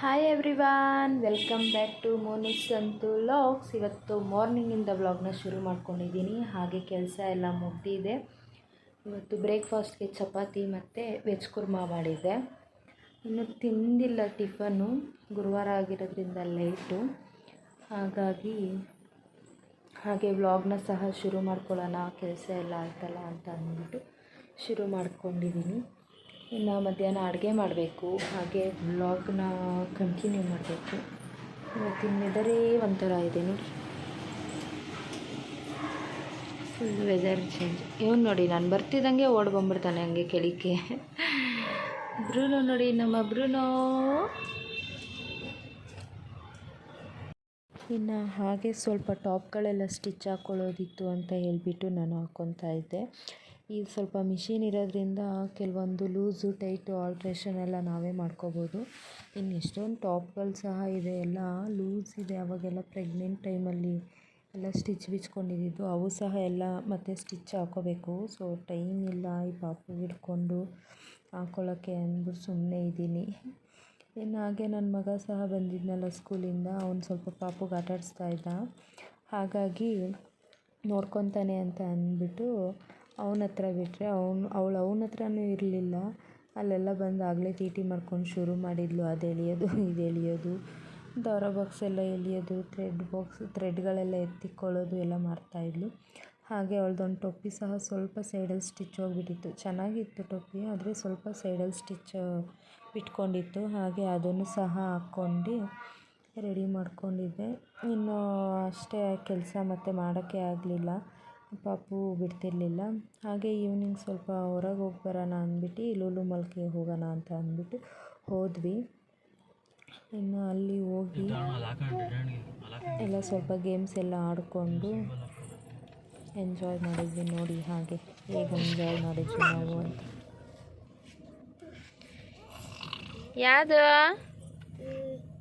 Hi everyone welcome back to Monis ಅಂತೂ logs ಇವತ್ತು ಮಾರ್ನಿಂಗಿಂದ ವ್ಲಾಗ್ನ ಶುರು ಮಾಡ್ಕೊಂಡಿದ್ದೀನಿ. ಹಾಗೆ ಕೆಲಸ ಎಲ್ಲ ಮುಗ್ದಿದೆ. ಇವತ್ತು ಬ್ರೇಕ್ಫಾಸ್ಟ್ಗೆ ಚಪಾತಿ ಮತ್ತು ವೆಜ್ ಕುರ್ಮಾ ಮಾಡಿದ್ದೆ. ಇನ್ನು ತಿಂದಿಲ್ಲ ಟಿಫನ್ನು ಗುರುವಾರ ಆಗಿರೋದ್ರಿಂದ ಲೇಟು ಹಾಗಾಗಿ ಹಾಗೆ ವ್ಲಾಗ್ನ ಸಹ ಶುರು ಮಾಡ್ಕೊಳ್ಳೋಣ, ಕೆಲಸ ಎಲ್ಲ ಆಯ್ತಲ್ಲ ಅಂತ ಅಂದ್ಬಿಟ್ಟು ಶುರು ಮಾಡ್ಕೊಂಡಿದ್ದೀನಿ. ಇನ್ನು ಮಧ್ಯಾಹ್ನ ಅಡುಗೆ ಮಾಡಬೇಕು. ಹಾಗೆ ವ್ಲಾಗ್ನ ಕಂಟಿನ್ಯೂ ಮಾಡಬೇಕು. ಇವತ್ತಿನ ವೆದರೇ ಒಂಥರ ಇದೆ ನೋಡಿ. ಫುಲ್ ವೆದರ್ ಚೇಂಜ್ ಇವನು ನೋಡಿ, ನಾನು ಬರ್ತಿದ್ದಂಗೆ ಓಡ್ ಬಂದ್ಬಿಡ್ತಾನೆ ಹಂಗೆ ಕೆಳಕ್ಕೆ. ಬ್ರೂನೋ ನೋಡಿ, ನಮ್ಮ ಬ್ರೂನೋ. ಇನ್ನು ಹಾಗೆ ಸ್ವಲ್ಪ ಟಾಪ್ಗಳೆಲ್ಲ ಸ್ಟಿಚ್ ಹಾಕ್ಕೊಳ್ಳೋದಿತ್ತು ಅಂತ ಹೇಳಿಬಿಟ್ಟು ನಾನು ಹಾಕ್ಕೊತಾ ಇದ್ದೆ. ಈಗ ಸ್ವಲ್ಪ ಮಿಷಿನ್ ಇರೋದ್ರಿಂದ ಕೆಲವೊಂದು ಲೂಸು, ಟೈಟು, ಆಲ್ಟ್ರೇಷನ್ ಎಲ್ಲ ನಾವೇ ಮಾಡ್ಕೋಬೋದು. ಇನ್ನು ಎಷ್ಟೊಂದು ಟಾಪ್ಗಳು ಸಹ ಇದೆ. ಎಲ್ಲ ಲೂಸ್ ಇದೆ. ಅವಾಗೆಲ್ಲ ಪ್ರೆಗ್ನೆಂಟ್ ಟೈಮಲ್ಲಿ ಎಲ್ಲ ಸ್ಟಿಚ್ ಬಿಚ್ಕೊಂಡಿದ್ದು ಅವು ಸಹ ಎಲ್ಲ ಮತ್ತೆ ಸ್ಟಿಚ್ ಹಾಕೋಬೇಕು. ಸೊ, ಟೈಮ್ ಇಲ್ಲ. ಈ ಪಾಪು ಹಿಡ್ಕೊಂಡು ಹಾಕೊಳ್ಳೋಕ್ಕೆ ಅಂದ್ಬಿಟ್ಟು ಸುಮ್ಮನೆ ಇದ್ದೀನಿ. ಇನ್ನು ಹಾಗೆ ನನ್ನ ಮಗ ಸಹ ಬಂದಿದ್ನಲ್ಲ ಸ್ಕೂಲಿಂದ. ಅವ್ನು ಸ್ವಲ್ಪ ಪಾಪುಗೆ ಆಟಾಡಿಸ್ತಾ ಇದ್ದ. ಹಾಗಾಗಿ ನೋಡ್ಕೊತಾನೆ ಅಂತ ಅಂದ್ಬಿಟ್ಟು ಅವನ ಹತ್ರ ಬಿಟ್ಟರೆ ಅವನು, ಅವಳು ಅವ್ನ ಹತ್ರನೂ ಇರಲಿಲ್ಲ. ಅಲ್ಲೆಲ್ಲ ಬಂದು ಆಗಲೇ ಟಿ ಮಾಡ್ಕೊಂಡು ಶುರು ಮಾಡಿದ್ಲು. ಅದು ಎಳಿಯೋದು, ಇದು ಎಳಿಯೋದು. ದಾರ ಬಾಕ್ಸ್ ಎಲ್ಲ ಎಳಿಯೋದು ಥ್ರೆಡ್ ಬಾಕ್ಸ್ ಥ್ರೆಡ್ಗಳೆಲ್ಲ ಎತ್ತಿಕೊಳ್ಳೋದು ಎಲ್ಲ ಮಾಡ್ತಾಯಿದ್ಲು ಹಾಗೆ ಅವಳದೊಂದು ಟೊಪ್ಪಿ ಸಹ ಸ್ವಲ್ಪ ಸೈಡಲ್ಲಿ ಸ್ಟಿಚ್ ಹೋಗ್ಬಿಟ್ಟಿತ್ತು. ಚೆನ್ನಾಗಿತ್ತು ಟೊಪ್ಪಿ, ಆದರೆ ಸ್ವಲ್ಪ ಸೈಡಲ್ಲಿ ಸ್ಟಿಚ್ ಬಿಟ್ಕೊಂಡಿತ್ತು. ಹಾಗೆ ಅದನ್ನು ಸಹ ಹಾಕ್ಕೊಂಡು ರೆಡಿ ಮಾಡ್ಕೊಂಡಿದ್ದೆ. ಇನ್ನು ಅಷ್ಟೇ ಕೆಲಸ ಮತ್ತೆ ಮಾಡೋಕ್ಕೆ ಆಗಲಿಲ್ಲ. ಪಾಪು ಬಿಡ್ತಿರಲಿಲ್ಲ. ಹಾಗೆ ಈವ್ನಿಂಗ್ ಸ್ವಲ್ಪ ಹೊರಗೆ ಹೋಗಿ ಬರೋಣ ಅಂದ್ಬಿಟ್ಟು, ಲೂಲು ಮಾಲ್ಗೆ ಹೋಗೋಣ ಅಂತ ಅಂದ್ಬಿಟ್ಟು ಹೋದ್ವಿ. ಇನ್ನು ಅಲ್ಲಿ ಹೋಗಿ ಎಲ್ಲ ಸ್ವಲ್ಪ ಗೇಮ್ಸ್ ಎಲ್ಲ ಆಡಿಕೊಂಡು ಎಂಜಾಯ್ ಮಾಡಿದ್ವಿ ನೋಡಿ ಹಾಗೆ. ಹೇಗೆ ಎಂಜಾಯ್ ಮಾಡಿದ್ವಿ ನಾವು ಅಂತ. ಯಾವುದು?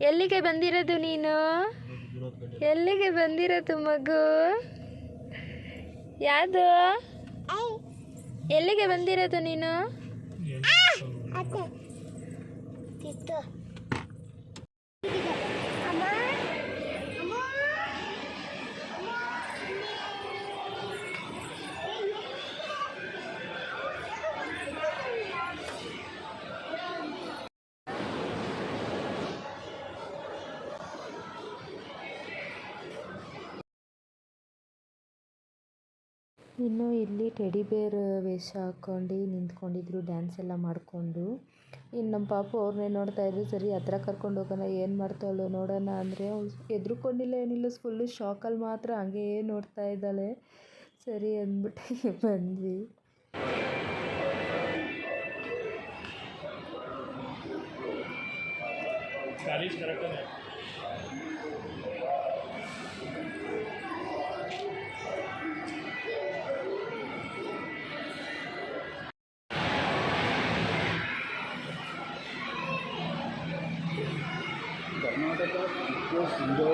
ಎಲ್ಲಿಗೆ ಬಂದಿರೋದು ನೀನು? ಎಲ್ಲಿಗೆ ಬಂದಿರೋದು ಮಗು? ಯಾವುದು ಎಲ್ಲಿಗೆ ಬಂದಿರೋದು ನೀನು? ಇನ್ನು ಇಲ್ಲಿ ಟೆಡಿ ಬೇರ್ ವೇಷ ಹಾಕ್ಕೊಂಡು ನಿಂತ್ಕೊಂಡಿದ್ರು ಡ್ಯಾನ್ಸ್ ಎಲ್ಲ ಮಾಡಿಕೊಂಡು. ಇನ್ನು ನಮ್ಮ ಪಾಪು ಅವ್ರನ್ನೇ ನೋಡ್ತಾ ಇದ್ರು, ಸರಿ ಹತ್ರ ಕರ್ಕೊಂಡು ಹೋಗೋಣ, ಏನು ಮಾಡ್ತಾಳೆ ನೋಡೋಣ ಅಂದರೆ ಅವಳು ಹೆದ್ರುಕೊಂಡಿಲ್ಲ ಏನಿಲ್ಲ ಫುಲ್ಲು ಶಾಕಲ್ಲಿ ಮಾತ್ರ ಹಂಗೆ ನೋಡ್ತಾ ಇದ್ದಾಳೆ. ಸರಿ ಅಂದ್ಬಿಟ್ಟು ಬಂದ್ವಿ. તો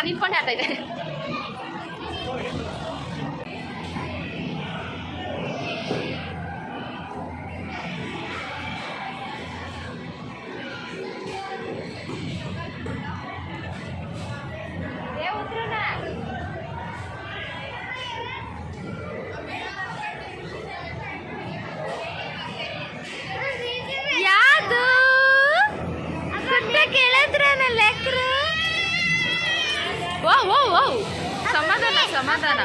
ಅದು ನಿಂತ್ಕೊಂಡೆ ಆಡ್ತಾ ಇದೆ ಯಾವುದು ಕೇಳಿದ್ರೆ ಓ ಸಮಾಧಾನ ಸಮಾಧಾನ.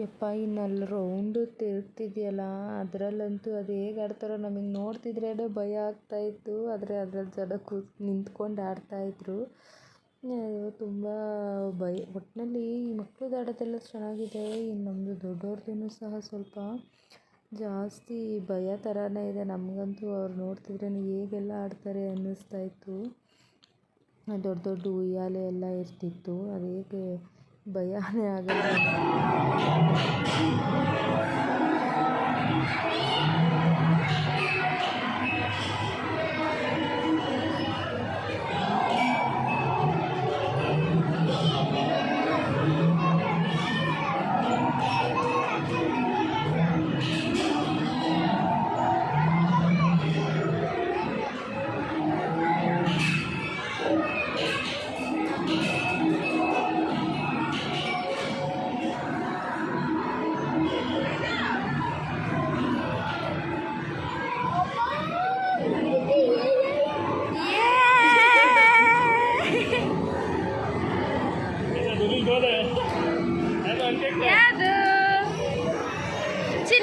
ಯಪ್ಪ ಇನ್ನಲ್ಲಿ ರೌಂಡ್ ರೌಂಡು ತಿರುಗ್ತಿದೆಯಲ್ಲ ಅದರಲ್ಲಂತೂ ಅದು ಹೇಗೆ ಆಡ್ತಾರೋ ನಮಗೆ ನೋಡ್ತಿದ್ರೆ ಭಯ ಆಗ್ತಾಯಿತ್ತು ಆದರೆ ಅದ್ರಲ್ಲಿ ಜನ ಕೂತ್ ನಿಂತ್ಕೊಂಡು ಆಡ್ತಾಯಿದ್ರು ಅಯ್ಯೋ ತುಂಬ ಭಯ. ಒಟ್ಟಿನಲ್ಲಿ ಈ ಮಕ್ಳದ್ದು ಆಡೋದೆಲ್ಲ ಚೆನ್ನಾಗಿದೆ. ಇನ್ನು ನಮ್ಮದು ದೊಡ್ಡವ್ರದ್ದು ಸಹ ಸ್ವಲ್ಪ ಜಾಸ್ತಿ ಭಯ ಥರನೇ ಇದೆ. ನಮಗಂತೂ ಅವ್ರು ನೋಡ್ತಿದ್ರೆ ಹೇಗೆಲ್ಲ ಆಡ್ತಾರೆ ಅನ್ನಿಸ್ತಾ ಇತ್ತು. ದೊಡ್ಡ ದೊಡ್ಡ ಉಯ್ಯಾಲೆ ಎಲ್ಲ ಇರ್ತಿತ್ತು. ಅದು ಹೇಗೆ ಭಯನೇ ಆಗಲ್ಲ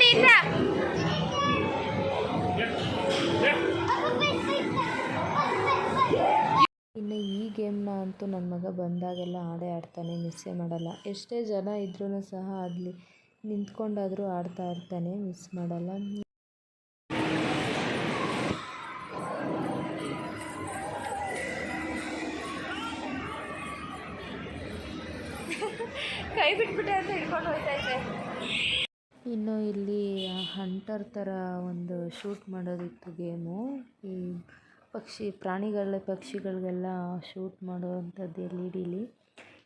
ಚಿನೀತ ಇನ್ನು ಈ ಗೇಮ್ನ ಅಂತೂ ನನ್ನ ಮಗ ಬಂದಾಗೆಲ್ಲ ಆಡೇ ಆಡ್ತಾನೆ ಮಿಸ್ಸೇ ಮಾಡಲ್ಲ. ಎಷ್ಟೇ ಜನ ಇದ್ರೂ ಸಹ ಅಲ್ಲಿ ನಿಂತ್ಕೊಂಡಾದರೂ ಆಡ್ತಾ ಇರ್ತಾನೆ ಮಿಸ್ ಮಾಡಲ್ಲ. ಕೈ ಬಿಟ್ಬಿಟ್ಟೆ ಅಂತ ಹಿಡ್ಕೊಂಡು ಹೋಗ್ತಾ ಇದ್ದೆ. ಇನ್ನು ಇಲ್ಲಿ ಹಂಟರ್ ಥರ ಒಂದು ಶೂಟ್ ಮಾಡೋದಿತ್ತು ಗೇಮು ಈ ಪಕ್ಷಿ, ಪ್ರಾಣಿಗಳ, ಪಕ್ಷಿಗಳಿಗೆಲ್ಲ ಶೂಟ್ ಮಾಡುವಂಥದ್ದು ಎಲ್ ಇ ಡಿಲಿ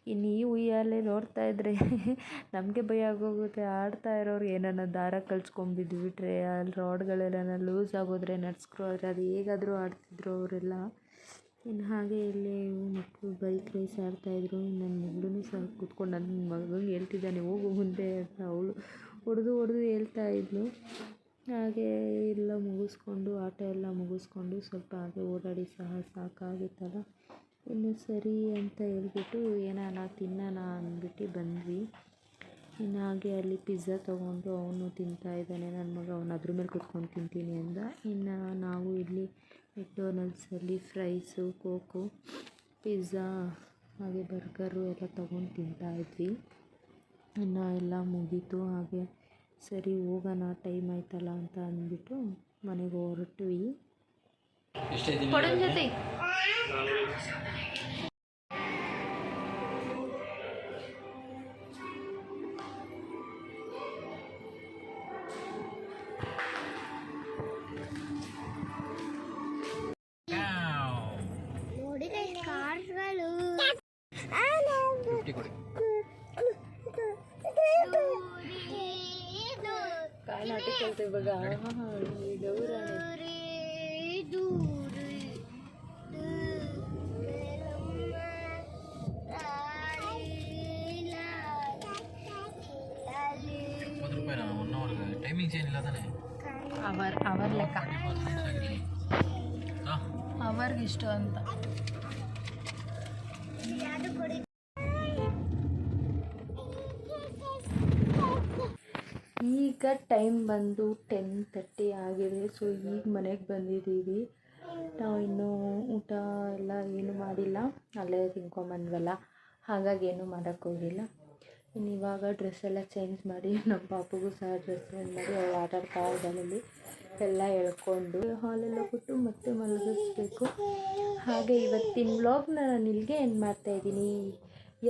ಇನ್ನು ಈ ಉಯ್ಯಾಲೆ ನೋಡ್ತಾ ಇದ್ದರೆ ನಮಗೆ ಭಯ ಆಗೋಗುತ್ತೆ. ಆಡ್ತಾ ಇರೋರು ಏನನ್ನ ದಾರ ಕಳ್ಸ್ಕೊಂಬಿದ್ಬಿಟ್ರೆ ಅಲ್ಲಿ ರಾಡ್ಗಳೆಲ್ಲ ಲೂಸ್ ಆಗೋದ್ರೆ, ನಡ್ಸ್ಕೊ ಆದರೆ ಅದು ಹೇಗಾದರೂ ಆಡ್ತಿದ್ರು ಅವರೆಲ್ಲ. ಇನ್ನು ಹಾಗೆ ಇಲ್ಲಿ ಮಕ್ಕಳು ಬೈಕ್ ರೇಸ್ ಆಡ್ತಾಯಿದ್ರು ನನ್ನ ಮಗಳೂ ಸಹ ಕೂತ್ಕೊಂಡು ನನ್ನ ಮಗಳು ಹೇಳ್ತಿದ್ದಾನೆ, ಹೋಗು ಮುಂದೆ ಅಂತ. ಅವಳು ಹೊಡೆದು ಹೊಡೆದು ಹೇಳ್ತಾ ಇದ್ಳು ಹಾಗೆ ಎಲ್ಲ ಮುಗಿಸ್ಕೊಂಡು, ಆಟ ಎಲ್ಲ ಮುಗಿಸ್ಕೊಂಡು ಸ್ವಲ್ಪ ಹಾಗೆ ಓಡಾಡಿ ಸಹ ಸಾಕಾಗಿತ್ತಲ್ಲ. ಇನ್ನು ಸರಿ ಅಂತ ಹೇಳ್ಬಿಟ್ಟು ಏನಾನ ತಿನ್ನೋಣ ಅಂದ್ಬಿಟ್ಟು ಬಂದ್ವಿ. ಇನ್ನು ಹಾಗೆ ಅಲ್ಲಿ ಪಿಜ್ಜಾ ತೊಗೊಂಡು ಅವನು ತಿಂತಾ ಇದ್ದಾನೆ. ನನ್ನ ಮಗ ಅವನು ಅದ್ರ ಮೇಲೆ ಕುತ್ಕೊಂಡು ತಿಂತೀನಿ ಅಂದ. ಇನ್ನು ನಾವು ಇಲ್ಲಿ ಮೆಕ್ಡೊನಲ್ಡ್ಸಲ್ಲಿ ಫ್ರೈಸು ಕೋಕು ಪಿಜ್ಜಾ ಹಾಗೆ ಬರ್ಗರು ಎಲ್ಲ ತೊಗೊಂಡು ತಿಂತಾ ಇದ್ವಿ. ಇನ್ನು ಎಲ್ಲ ಮುಗೀತು ಹಾಗೆ ಸರಿ ಹೋಗೋಣ ಟೈಮ್ ಆಯ್ತಲ್ಲ ಅಂತ ಅಂದ್ಬಿಟ್ಟು ಮನೆಗೆ ಹೊರಟ್ವಿ. छान नाटक करते बघा हा हा गौर టైమింగ్ చేంజ్ లేదనే అవర్ అవర్ లెక్క అవర్కి ఇష్టం అంతా ಈಗ ಟೈಮ್ ಬಂದು ಟೆನ್ ತರ್ಟಿ ಆಗಿದೆ. ಸೊ ಈಗ ಮನೆಗೆ ಬಂದಿದ್ದೀವಿ. ನಾವು ಇನ್ನೂ ಊಟ ಎಲ್ಲ ಏನು ಮಾಡಿಲ್ಲ. ಅಲ್ಲೇ ತಿನ್ಕೊಂಬಂದ್ವಲ್ಲ. ಹಾಗಾಗಿ ಏನೂ ಮಾಡೋಕ್ಕೋಗಿಲ್ಲ ಇನ್ನು ಇವಾಗ ಡ್ರೆಸ್ ಎಲ್ಲ ಚೇಂಜ್ ಮಾಡಿ ನಮ್ಮ ಪಾಪಗೂ ಸಹ ಡ್ರೆಸ್ ಚೇಂಜ್ ಮಾಡಿ ಅವಳು ಆಟ ಆಡ್ತಾ ಎಲ್ಲ ಎಳ್ಕೊಂಡು ಹಾಲೆಲ್ಲ ಕೊಟ್ಟು ಮತ್ತೆ ಮಲಗಿಸ್ಬೇಕು. ಹಾಗೆ ಇವತ್ತಿನ ವ್ಲಾಗ್ನ ನಾನು ಇಲ್ಲಿಗೆ ಏನು ಮಾಡ್ತಾಯಿದ್ದೀನಿ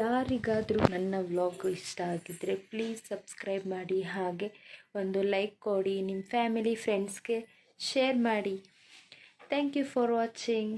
ಯಾರಿಗಾದರೂ ನನ್ನ ವ್ಲಾಗ್ ಇಷ್ಟ ಆಗಿದ್ದರೆ ಪ್ಲೀಸ್ ಸಬ್ಸ್ಕ್ರೈಬ್ ಮಾಡಿ, ಹಾಗೆ ಒಂದು ಲೈಕ್ ಕೊಡಿ ನಿಮ್ಮ ಫ್ಯಾಮಿಲಿ ಫ್ರೆಂಡ್ಸ್ಗೆ ಶೇರ್ ಮಾಡಿ. Thank you for watching